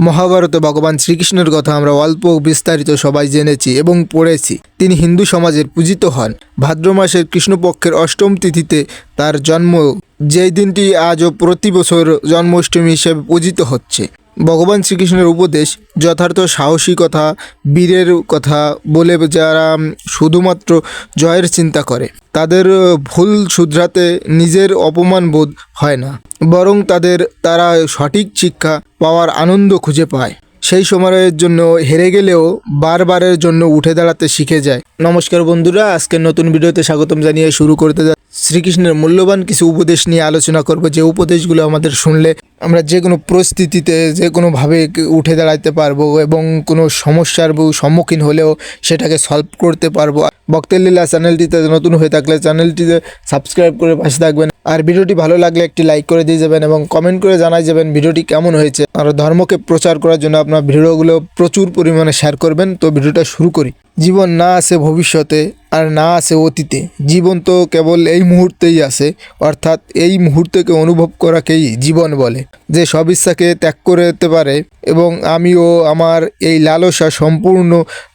মহাভারতে ভগবান শ্রীকৃষ্ণের কথা আমরা অল্প বিস্তারিত সবাই জেনেছি এবং পড়েছি। তিনি হিন্দু সমাজের পূজিত হন। ভাদ্র মাসের কৃষ্ণপক্ষের অষ্টম তিথিতে তার জন্ম, যেই দিনটি আজও প্রতি বছর জন্মাষ্টমী হিসেবে পূজিত হচ্ছে। ভগবান শ্রীকৃষ্ণের উপদেশ, যথার্থ সাহসিকতা বীরের কথা বলে যারা শুধুমাত্র জয়ের চিন্তা করে। তাদের ভুল শুধরাতে নিজের অপমান বোধ হয় না। বরং তাদের, তারা সঠিক শিক্ষা পাওয়ার আনন্দ খুঁজে পায়। সেই সময়ের জন্য হেরে গেলেও বারবারের জন্য উঠে দাঁড়াতে শিখে যায়। নমস্কার বন্ধুরা, আজকের নতুন ভিডিওতে স্বাগতম জানিয়ে শুরু করতে শ্রীকৃষ্ণের মূল্যবান কিছু উপদেশ নিয়ে আলোচনা করব। যে উপদেশগুলো আমাদের শুনলে আমরা যে কোনো পরিস্থিতিতে, যে কোনোভাবে উঠে দাঁড়াতে পারব এবং কোনো সমস্যার সম্মুখীন হলেও সেটাকে সলভ করতে পারব। ভক্তের লীলা চ্যানেলটিতে নতুন হয়ে থাকলে চ্যানেলটিতে সাবস্ক্রাইব করে পাশে থাকবেন। আর ভিডিওটি ভালো লাগলে একটি লাইক করে দিয়ে যাবেন এবং কমেন্ট করে জানাই যাবেন ভিডিওটি কেমন হয়েছে। আর ধর্মকে প্রচার করার জন্য আপনার ভিডিওগুলো প্রচুর পরিমাণে শেয়ার করবেন। তো ভিডিওটা শুরু করি। জীবন না আছে ভবিষ্যতে আর না আছে অতীতে। জীবন তো কেবল এই মুহূর্তেই আছে অর্থাৎ এই মুহূর্তকে অনুভব করাকেই জীবন বলে। যে সব ইচ্ছাকে ত্যাগ করতে পারে এবং আমিও আমার এই লালসা সম্পূর্ণ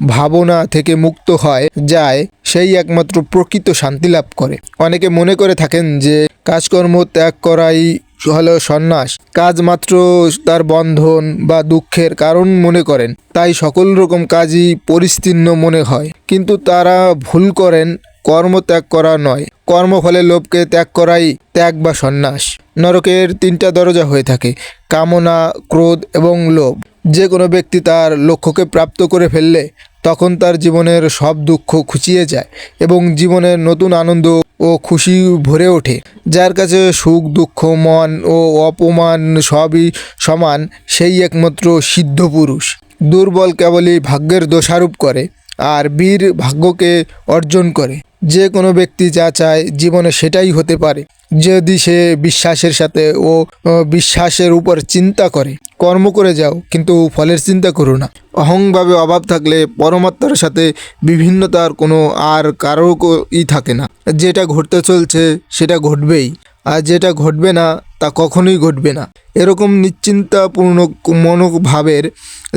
ভাবনা থেকে মুক্ত হয়, যায়, সেই একমাত্র প্রকৃত শান্তি লাভ করে। অনেকে মনে করে থাকেন যে কাজকর্ম ত্যাগ করাই হলো সন্ন্যাস। কাজ মাত্র তার বন্ধন বা দুঃখের কারণ মনে করেন। তাই সকল রকম কাজই পরিস্তীর্ণ মনে হয়। কিন্তু তারা ভুল করেন, কর্ম ত্যাগ করা নয়। কর্মফলে লোভকে ত্যাগ করাই ত্যাগ বা সন্ন্যাস। নরকের তিনটা দরজা হয়ে থাকে, কামনা, ক্রোধ এবং লোভ। যে কোনো ব্যক্তি তার লক্ষ্যকে প্রাপ্ত করে ফেললে, তখন তার জীবনের সব দুঃখ খুঁচিয়ে যায় এবং জীবনের নতুন আনন্দ ও খুশি ভরে ওঠে। যার কাছে সুখ, দুঃখ, মন ও অপমান সবই সমান, সেই একমাত্র সিদ্ধ পুরুষ। দুর্বল কেবলই ভাগ্যের দোষারোপ করে আর বীর ভাগ্যকে অর্জন করে। যে কোনো ব্যক্তি যা চায় জীবনে সেটাই হতে পারে। যদি সে বিশ্বাসের সাথে ও বিশ্বাসের উপর চিন্তা করে। কর্ম করে যাও, কিন্তু ফলের চিন্তা করো না। অহংভাবে অভাব থাকলে পরমাত্মার সাথে বিভিন্নতার কোনো আর কারও ই থাকে না। যেটা ঘটতে চলছে, সেটা ঘটবেই। আর যেটা ঘটবে না, তা কখনোই ঘটবে না। এরকম নিশ্চিন্তাপূর্ণ মনোভাবের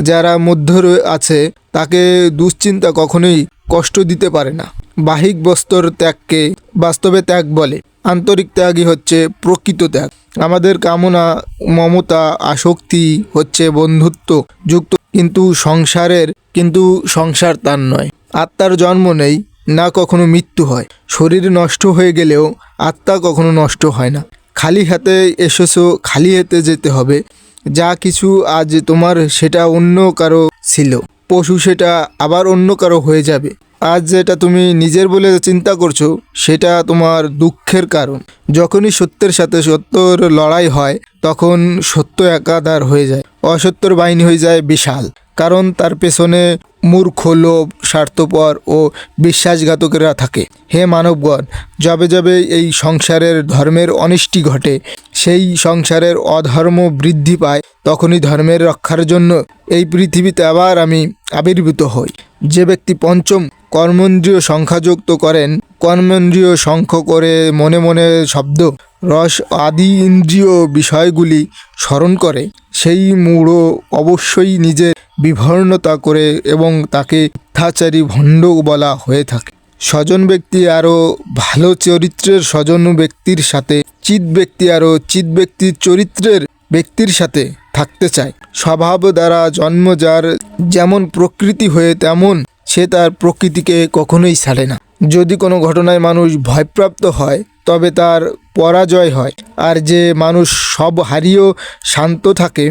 যারা মধ্য আছে, তাকে দুশ্চিন্তা কখনোই কষ্ট দিতে পারে না। বাহিক বস্তর ত্যাগকে বাস্তবে ত্যাগ বলে। আন্তরিক ত্যাগই হচ্ছে প্রকৃত ত্যাগ। আমাদের কামনা, মমতা, আসক্তি হচ্ছে বন্ধুত্ব যুক্ত। কিন্তু সংসারের, কিন্তু সংসার তার নয়। আত্মার জন্ম নেই, না কখনো মৃত্যু হয়। শরীর নষ্ট হয়ে গেলেও আত্মা কখনো নষ্ট হয় না। খালি হাতে এসেছ, খালি হাতে যেতে হবে। যা কিছু আজ তোমার, সেটা অন্য কারও ছিল। পশু সেটা আবার অন্য কারও হয়ে যাবে। আজ যেটা তুমি নিজের বলে চিন্তা করছ, সেটা তোমার দুঃখের কারণ। যখনই সত্যের সাথে সত্যর লড়াই হয়, তখন সত্য একাধার হয়ে যায়। অসত্যর বাহিনী হয়ে যায় বিশাল। কারণ তার পেছনে মূর্খ লোভ, স্বার্থপর ও বিশ্বাসঘাতকেরা থাকে। হে মানবগণ, যবে যবে এই সংসারের ধর্মের অনিষ্টি ঘটে, সেই সংসারের অধর্ম বৃদ্ধি পায় তখনই ধর্মের রক্ষার জন্য এই পৃথিবীতে আবার আমি আবির্ভূত হই। যে ব্যক্তি পঞ্চম কর্মেন্দ্রিয় সংখ্যাযুক্ত করেন, কর্মেন্দ্রিয় শঙ্খ করে মনে মনে শব্দ, রস আদি ইন্দ্রিয় বিষয়গুলি স্মরণ করে, সেই মূঢ় অবশ্যই নিজের বিভর্ণতা করে এবং তাকে মিথ্যাচারী ভণ্ড বলা হয়ে থাকে। স্বজন ব্যক্তি আরও ভালো চরিত্রের স্বজন ব্যক্তির সাথে, চিত ব্যক্তি আরও চিত ব্যক্তির চরিত্রের ব্যক্তির সাথে থাকতে চায়। স্বভাব দ্বারা জন্ম যার যেমন প্রকৃতি হয়ে তেমন সে তার প্রকৃতিকে কখনোই ছাড়ে না। যদি কোনো ঘটনায় মানুষ ভয়প্রাপ্ত হয়, তবে তার পরাজয় হয়। আর যে মানুষ সব হারিয়েও শান্ত থাকে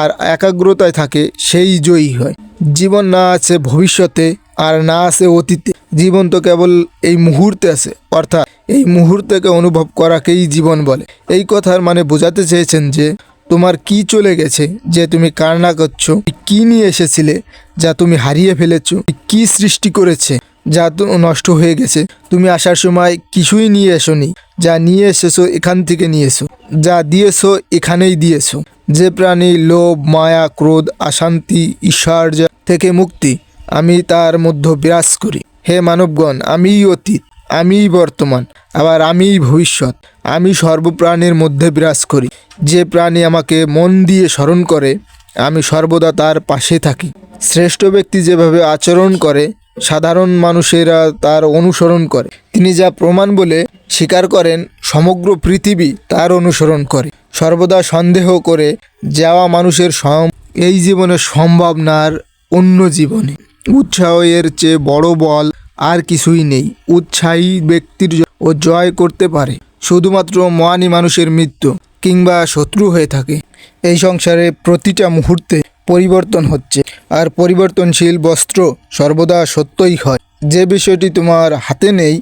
আর একাগ্রতায় থাকে, সেই জয়ী হয়। জীবন না আছে ভবিষ্যতে আর না আছে অতীতে। জীবন তো কেবল এই মুহূর্তে আছে। অর্থাৎ এই মুহূর্তকে অনুভব করাকেই জীবন বলে। এই কথার মানে বোঝাতে চেয়েছেন যে তোমার কি চলে গেছে যে তুমি কান্না করছ? কি নিয়ে এসেছিলে যা তুমি হারিয়ে ফেলেছো? কি সৃষ্টি করেছে যা নষ্ট হয়ে গেছে? তুমি আসার সময় কিছুই নিয়ে এসোনি। যা নিয়ে এসেছ এখান থেকে নিয়ে এসো। যা দিয়েছ এখানেই দিয়েছ। যে প্রাণী লোভ, মায়া, ক্রোধ, অশান্তি, ঈশ্বর থেকে মুক্তি, আমি তার মধ্যে বিরাজ করি। হে মানবগণ, আমিই অতীত, আমিই বর্তমান, আবার আমিই ভবিষ্যৎ। আমি সর্বপ্রাণীর মধ্যে বিরাজ করি। যে প্রাণী আমাকে মন দিয়ে স্মরণ করে, আমি সর্বদা তার পাশে থাকি। শ্রেষ্ঠ ব্যক্তি যেভাবে আচরণ করে, সাধারণ মানুষেরা তার অনুসরণ করে। তিনি যা প্রমাণ বলে স্বীকার করেন, সমগ্র পৃথিবী তার অনুসরণ করে। সর্বদা সন্দেহ করে যাওয়া মানুষের সম এই জীবনে সম্ভব না অন্য জীবনে। উৎসাহ এর চেয়ে বড় বল আর কিছুই নেই। উৎসাহী ব্যক্তির ও জয় করতে পারে। শুধুমাত্র মহানী মানুষের মৃত্যু কিংবা শত্রু হয়ে থাকে। এই সংসারে প্রতিটা মুহূর্তে পরিবর্তন হচ্ছে আর পরিবর্তনশীল বস্ত্র সর্বদা সত্যই হয়। যে বিষয়টি তোমার হাতে নেই,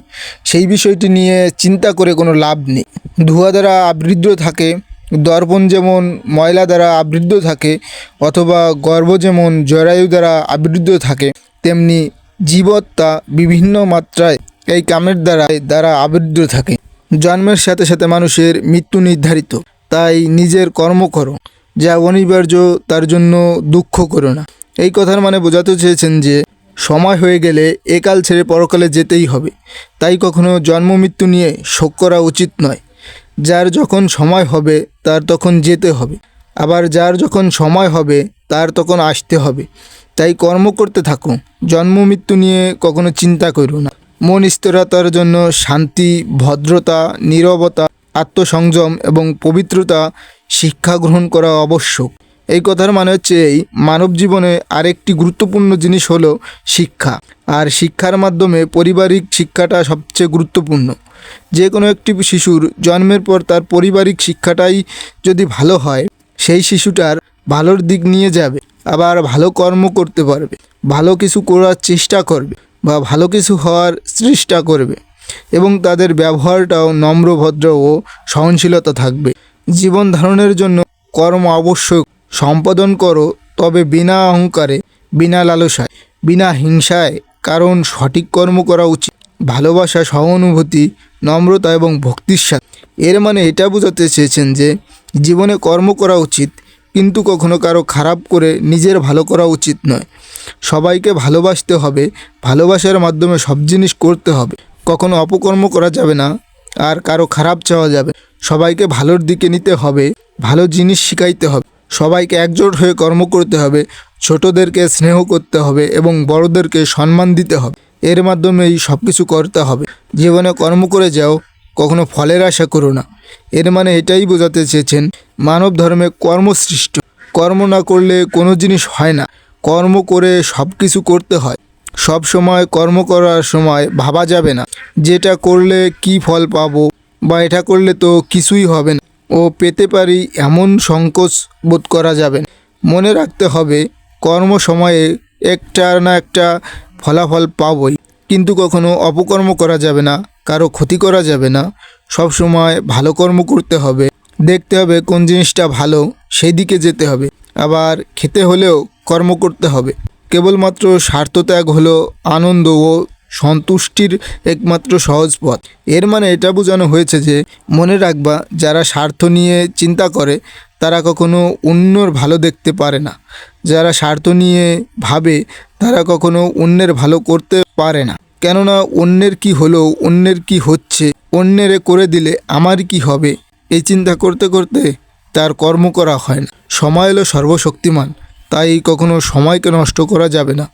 সেই বিষয়টি নিয়ে চিন্তা করে কোনো লাভ নেই। ধোঁয়া দ্বারা আবৃদ্ধ থাকে, দর্পণ যেমন ময়লা দ্বারা আবৃদ্ধ থাকে অথবা গর্ভ যেমন জরায়ু দ্বারা আবৃদ্ধ থাকে, তেমনি জীবত্তা বিভিন্ন মাত্রায় এই কামের দ্বারা দ্বারা আবৃদ্ধ থাকে। জন্মের সাথে সাথে মানুষের মৃত্যু নির্ধারিত। তাই নিজের কর্ম করো, যা অনিবার্য, তার জন্য দুঃখ করো না। এই কথার মানে বোঝাতে চেয়েছেন যে, সময় হয়ে গেলে একাল ছেড়ে পরকালে যেতেই হবে। তাই কখনো জন্ম মৃত্যু নিয়ে শোক করা উচিত নয়। যার যখন সময় হবে, তার তখন যেতে হবে। আবার যার যখন সময় হবে, তার তখন আসতে হবে। তাই কর্ম করতে থাকো। জন্ম মৃত্যু নিয়ে কখনো চিন্তা করো না। মন স্থিরতার জন্য শান্তি, ভদ্রতা, নীরবতা, আত্মসংযম এবং পবিত্রতা শিক্ষা গ্রহণ করা আবশ্যক। এই কথার মানে হচ্ছে এই, মানব জীবনে আরেকটি গুরুত্বপূর্ণ জিনিস হলো শিক্ষা। আর শিক্ষার মাধ্যমে পারিবারিক শিক্ষাটা সবচেয়ে গুরুত্বপূর্ণ। যে কোনো একটি শিশুর জন্মের পর তার পারিবারিক শিক্ষাটাই যদি ভালো হয়, সেই শিশুটার ভালোর দিক নিয়ে যাবে, আবার ভালো কর্ম করতে পারবে, ভালো কিছু করার চেষ্টা করবে। বা ভালো কিছু হওয়ার চেষ্টা করবে এবং তাদের ব্যবহারটাও নম্র ভদ্র ও সহনশীলতা থাকবে। জীবন ধারণের জন্য কর্ম অবশ্যই সম্পাদন করো, তবে বিনা অহংকারে, বিনা লালসায়, বিনা হিংসায়, কারণ সঠিক কর্ম করা উচিত। ভালোবাসা, সহানুভূতি, নম্রতা এবং ভক্তির সাথে। এর মানে এটা বোঝাতে চেয়েছেন যে, জীবনে কর্ম করা উচিত, কিন্তু কখনো কারও খারাপ করে নিজের ভালো করা উচিত নয়। সবাইকে ভালোবাসতে হবে, ভালোবাসার মাধ্যমে সব জিনিস করতে হবে। কখনো অপকর্ম করা যাবে না, আর কারও খারাপ চাওয়া যাবে। সবাইকে ভালোর দিকে নিতে হবে, ভালো জিনিস শিখাইতে হবে। সবাইকে একজোট হয়ে কর্ম করতে হবে, ছোটদেরকে স্নেহ করতে হবে এবং বড়দেরকে সম্মান দিতে হবে। এর মাধ্যমেই সব কিছু করতে হবে। জীবনে কর্ম করে যাও, কখনো ফলের আশা করো না। এর মানে এটাই বোঝাতে চেয়েছেন মানব ধর্মে কর্মসৃষ্ট। কর্ম না করলে কোনো জিনিস হয় না। কর্ম করে সব কিছু করতে হয়। সব সময় কর্ম করার সময় ভাবা যাবে না, যেটা করলে কি ফল পাবো বা এটা করলে তো কিছুই হবে না। ও পেতে পারি এমন সংকোচ বোধ করা যাবে না। মনে রাখতে হবে, কর্ম সময়ে একটা না একটা ফলাফল পাবই। কিন্তু কখনো অপকর্ম করা যাবে না, কারও ক্ষতি করা যাবে না। সব সময় ভালো কর্ম করতে হবে। দেখতে হবে কোন জিনিসটা ভালো, সেই দিকে যেতে হবে। আবার খেতে হলেও কর্ম করতে হবে। কেবলমাত্র স্বার্থত্যাগ হলো আনন্দ ও সন্তুষ্টির একমাত্র সহজ পথ। এর মানে এটা বোঝানো হয়েছে যে, মনে রাখবা, যারা স্বার্থ নিয়ে চিন্তা করে, তারা কখনো অন্যর ভালো দেখতে পারে না। যারা স্বার্থ নিয়ে ভাবে, তারা কখনো অন্যের ভালো করতে পারে না। কেননা, অন্যের কি হলো, অন্যের কি হচ্ছে, অন্যেরে করে দিলে আমার কি হবে? এই চিন্তা করতে করতে তার কর্ম করা হয় না। সময় হলো সর্বশক্তিমান। তাই কখনো সময়কে নষ্ট করা যাবে না।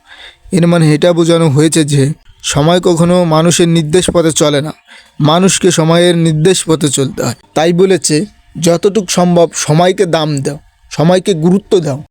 এর মানে এটা বোঝানো হয়েছে যে, সময় কখনো মানুষের নির্দেশ পথে চলে না। মানুষকে সময়ের নির্দেশ পথে চলতে হয়। তাই বলেছে, যতটুক সম্ভব সময়কে দাম দাও, সময়কে গুরুত্ব দাও।